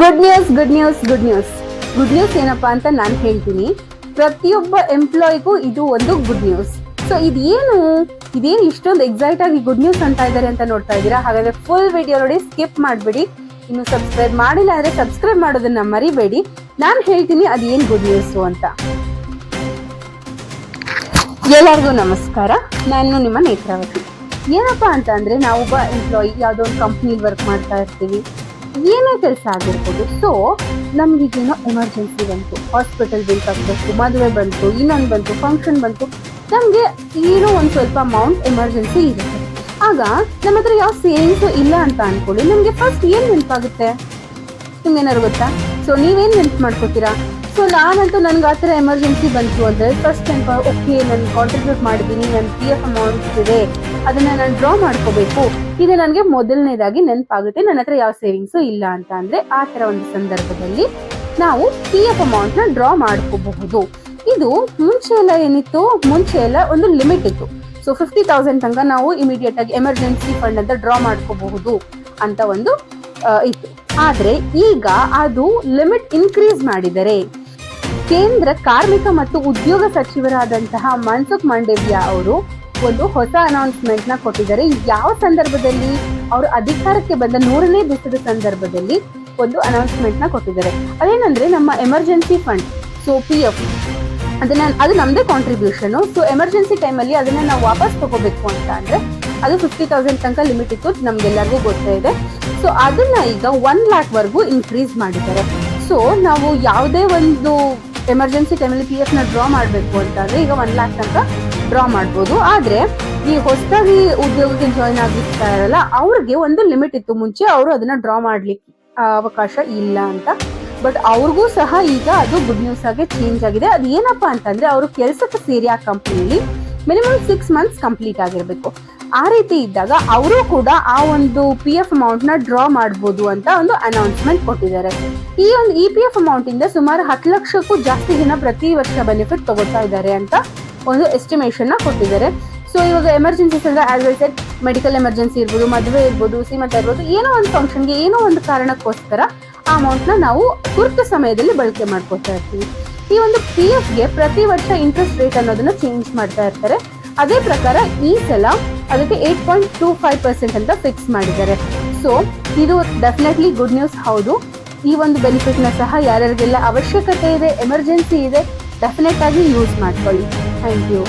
Good news good news good news good news ಏನಪ್ಪಾ ಅಂತ ನಾನು ಹೇಳ್ತೀನಿ. ಪ್ರತಿಯೊಬ್ಬ ಎಂಪ್ಲಾಯಿಗೂ ಇದು ಒಂದು ಗುಡ್ ನ್ಯೂಸ್ ಸೊ ಇದೇನು ಇದೇನು ಇಷ್ಟೊಂದು ಎಕ್ಸೈಟ್ ಆಗಿ ಗುಡ್ ನ್ಯೂಸ್ ಅಂತ ಇದ್ದಾರೆ ಅಂತ ನೋಡ್ತಾ ಇದ್ದೀರಾ? ಹಾಗಾದ್ರೆ ಫುಲ್ ವಿಡಿಯೋ ನೋಡಿ ಸ್ಕಿಪ್ ಮಾಡಬೇಡಿ. ಇನ್ನು ಸಬ್ಸ್ಕ್ರೈಬ್ ಮಾಡಿಲ್ಲ ಅಂದ್ರೆ ಸಬ್ಸ್ಕ್ರೈಬ್ ಮಾಡೋದನ್ನ ಮರಿಬೇಡಿ. ನಾನು ಹೇಳ್ತೀನಿ ಅದೇನು ಗುಡ್ ನ್ಯೂಸ್ ಅಂತ. ಎಲ್ಲರಿಗೂ ನಮಸ್ಕಾರ. ನಾನು ನಿಮ್ಮ ನೇತ್ರಾವತಿ. ಏನಪ್ಪಾ ಅಂತ ಅಂದ್ರೆ ನಾವೊಬ್ಬ ಎಂಪ್ಲಾಯಿ ಯಾವುದೋ ಒಂದು ಕಂಪ್ನಿಲಿ ವರ್ಕ್ ಮಾಡ್ತಾ ಇರ್ತೀವಿ. ಏನೇ ಕೆಲಸ ಆಗಿರ್ಬೋದು. ಸೊ ನಮ್ಗೀಗೇನೋ ಎಮರ್ಜೆನ್ಸಿ ಬಂತು. ಹಾಸ್ಪಿಟಲ್ ಬಿಲ್ ಕಟ್ಟಬೇಕು ಮದುವೆ ಬಂತು, ಇನ್ನೊಂದು ಬಂತು ಫಂಕ್ಷನ್ ಬಂತು. ನಮಗೆ ಏನೋ ಒಂದು ಸ್ವಲ್ಪ ಅಮೌಂಟ್ ಎಮರ್ಜೆನ್ಸಿ ಇರುತ್ತೆ. ಆಗ ನಮ್ಮ ಹತ್ರ ಯಾವ ಸೇವಿಂಗ್ಸು ಇಲ್ಲ ಅಂತ ಅನ್ಕೊಳ್ಳಿ. ನಮಗೆ ಫಸ್ಟ್ ಏನು ನೆನಪಾಗುತ್ತೆ ನಿಮ್ಗೇನಾದ್ರು ಗೊತ್ತಾ? ಸೊ ನೀವೇನು ನೆನ್ಪು ಮಾಡ್ಕೋತೀರಾ? ಸೊ ನಾನಂತೂ ನನ್ಗೆ ಆ ಥರ ಎಮರ್ಜೆನ್ಸಿ ಬಂತು ಅಂದರೆ ಫಸ್ಟ್ ಟೈಮ್ ಓಕೆ ನಾನು ಕಾಂಟ್ರಿಬ್ಯೂಟ್ ಮಾಡಿದ್ದೀನಿ ನನ್ನ ಪಿ ಎಫ್ ಅಮೌಂಟ್ಸ್ ಇದೆ, ಅದನ್ನು ನಾನು ಡ್ರಾ ಮಾಡ್ಕೋಬೇಕು. ಇದು ನನಗೆ ಮೊದಲನೇದಾಗಿ ನೆನಪಾಗುತ್ತೆ, ನನ್ನ ಹತ್ರ ಯಾವ ಸೇವಿಂಗ್ಸು ಇಲ್ಲ ಅಂತ ಅಂದರೆ ಆ ಥರ ಒಂದು ಸಂದರ್ಭದಲ್ಲಿ ನಾವು ಪಿ ಎಫ್ ಅಮೌಂಟ್ನ ಡ್ರಾ ಮಾಡ್ಕೋಬಹುದು. ಇದು ಮುಂಚೆ ಎಲ್ಲ ಏನಿತ್ತು? ಮುಂಚೆ ಎಲ್ಲ ಒಂದು ಲಿಮಿಟ್ ಇತ್ತು. ಸೊ ಫಿಫ್ಟಿ ತೌಸಂಡ್ ತನಕ ನಾವು ಇಮಿಡಿಯೇಟ್ ಆಗಿ ಎಮರ್ಜೆನ್ಸಿ ಫಂಡ್ ಅಂತ ಡ್ರಾ ಮಾಡ್ಕೋಬಹುದು ಅಂತ ಒಂದು ಇತ್ತು. ಆದರೆ ಈಗ ಅದು ಲಿಮಿಟ್ ಇನ್ಕ್ರೀಸ್ ಮಾಡಿದರೆ ಕೇಂದ್ರ ಕಾರ್ಮಿಕ ಮತ್ತು ಉದ್ಯೋಗ ಸಚಿವರಾದಂತಹ ಮನ್ಸುಖ್ ಮಾಂಡವ್ಯ ಅವರು ಒಂದು ಹೊಸ ಅನೌನ್ಸ್ಮೆಂಟ್ನ ಕೊಟ್ಟಿದ್ದಾರೆ. ಯಾವ ಸಂದರ್ಭದಲ್ಲಿ ಅವರು ಅಧಿಕಾರಕ್ಕೆ ಬಂದ ನೂರನೇ ದಿವಸದ ಸಂದರ್ಭದಲ್ಲಿ ಒಂದು ಅನೌನ್ಸ್ಮೆಂಟ್ನ ಕೊಟ್ಟಿದ್ದಾರೆ. ಅದೇನಂದ್ರೆ ನಮ್ಮ emergency fund so P F ಅದನ್ನ ಅದು ನಮ್ದೇ ಕಾಂಟ್ರಿಬ್ಯೂಷನ್ ಸೊ ಎಮರ್ಜೆನ್ಸಿ ಟೈಮಲ್ಲಿ ಅದನ್ನ ನಾವು ವಾಪಸ್ ತಗೋಬೇಕು ಅಂತ ಅಂದ್ರೆ ಅದು ಫಿಫ್ಟಿ ತೌಸಂಡ್ ತನಕ ಲಿಮಿಟ್ ಇತ್ತು ನಮ್ಗೆಲ್ಲರಿಗೂ ಗೊತ್ತೇ ಇದೆ. ಸೊ ಅದನ್ನ ಈಗ ಒನ್ ಲ್ಯಾಕ್ ವರ್ಗೂ ಇನ್ಕ್ರೀಸ್ ಮಾಡಿದ್ದಾರೆ. ಸೊ ನಾವು ಯಾವುದೇ ಒಂದು ಎಮರ್ಜೆನ್ಸಿ ಟೈಮಲ್ಲಿ ಪಿ ಎಫ್ನ ಡ್ರಾ ಮಾಡಬೇಕು ಅಂತ ಅಂದ್ರೆ ಈಗ ಒನ್ ಲ್ಯಾಕ್ ತನಕ ಡ್ರಾ ಮಾಡ್ಬೋದು. ಆದರೆ ಈ ಹೊಸದಾಗಿ ಉದ್ಯೋಗಕ್ಕೆ ಜಾಯ್ನ್ ಆಗಿರ್ತಾ ಇರಲ್ಲ, ಅವ್ರಿಗೆ ಒಂದು ಲಿಮಿಟ್ ಇತ್ತು. ಮುಂಚೆ ಅವರು ಅದನ್ನ ಡ್ರಾ ಮಾಡ್ಲಿಕ್ಕೆ ಅವಕಾಶ ಇಲ್ಲ ಅಂತ. ಬಟ್ ಅವ್ರಿಗೂ ಸಹ ಈಗ ಅದು ಗುಡ್ ನ್ಯೂಸ್ ಆಗಿ ಚೇಂಜ್ ಆಗಿದೆ. ಅದು ಏನಪ್ಪಾ ಅಂತಂದ್ರೆ, ಅವರು ಕೆಲಸಕ್ಕೆ ಸೇರಿ ಆ ಕಂಪ್ನಿಯಲ್ಲಿ ಮಿನಿಮಮ್ ಸಿಕ್ಸ್ ಮಂತ್ಸ್ ಕಂಪ್ಲೀಟ್ ಆಗಿರಬೇಕು. ಆ ರೀತಿ ಇದ್ದಾಗ ಅವರು ಕೂಡ ಆ ಒಂದು ಪಿ ಎಫ್ ಅಮೌಂಟ್ನ ಡ್ರಾ ಮಾಡಬಹುದು ಅಂತ ಒಂದು ಅನೌನ್ಸ್ಮೆಂಟ್ ಕೊಟ್ಟಿದ್ದಾರೆ. ಈ ಒಂದು ಇ ಪಿ ಎಫ್ ಅಮೌಂಟ್ ಇಂದ ಸುಮಾರು ಹತ್ತು ಲಕ್ಷಕ್ಕೂ ಜಾಸ್ತಿ ಜನ ಪ್ರತಿ ವರ್ಷ ಬೆನಿಫಿಟ್ ತಗೋತಾ ಇದ್ದಾರೆ ಅಂತ ಒಂದು ಎಸ್ಟಿಮೇಷನ್ನ ಕೊಟ್ಟಿದ್ದಾರೆ. ಸೊ ಇವಾಗ ಎಮರ್ಜೆನ್ಸಿ ಅಂದ್ರೆ ವೆಲ್ ಸೆಟ್ ಮೆಡಿಕಲ್ ಎಮರ್ಜೆನ್ಸಿ ಇರ್ಬೋದು, ಮದುವೆ ಇರ್ಬೋದು, ಸೀಮಂತ ಇರ್ಬೋದು, ಏನೋ ಒಂದು ಫಂಕ್ಷನ್ಗೆ ಏನೋ ಒಂದು ಕಾರಣಕ್ಕೋಸ್ಕರ ಆ ಅಮೌಂಟ್ನ ನಾವು ತುರ್ತು ಸಮಯದಲ್ಲಿ ಬಳಕೆ ಮಾಡ್ಕೊತಾ ಇರ್ತೀವಿ. ಈ ಒಂದು ಪಿ ಗೆ ಪ್ರತಿ ವರ್ಷ ಇಂಟ್ರೆಸ್ಟ್ ರೇಟ್ ಅನ್ನೋದನ್ನ ಚೇಂಜ್ ಮಾಡ್ತಾ ಇರ್ತಾರೆ. ಅದೇ ಪ್ರಕಾರ ಈ ಸಲ ಅದಕ್ಕೆ eight point two five percent ಅಂತ ಫಿಕ್ಸ್ ಮಾಡಿದ್ದಾರೆ. ಸೊ ಇದು ಡೆಫಿನೆಟ್ಲಿ ಗುಡ್ ನ್ಯೂಸ್ ಹೌದು. ಈ ಒಂದು ಬೆನಿಫಿಟ್ನ ಸಹ ಯಾರ್ಯಾರಿಗೆಲ್ಲ ಅವಶ್ಯಕತೆ ಇದೆ ಎಮರ್ಜೆನ್ಸಿ ಇದೆ ಡೆಫಿನೆಟ್ ಆಗಿ ಯೂಸ್ ಮಾಡ್ಕೊಳ್ಳಿ. Thank you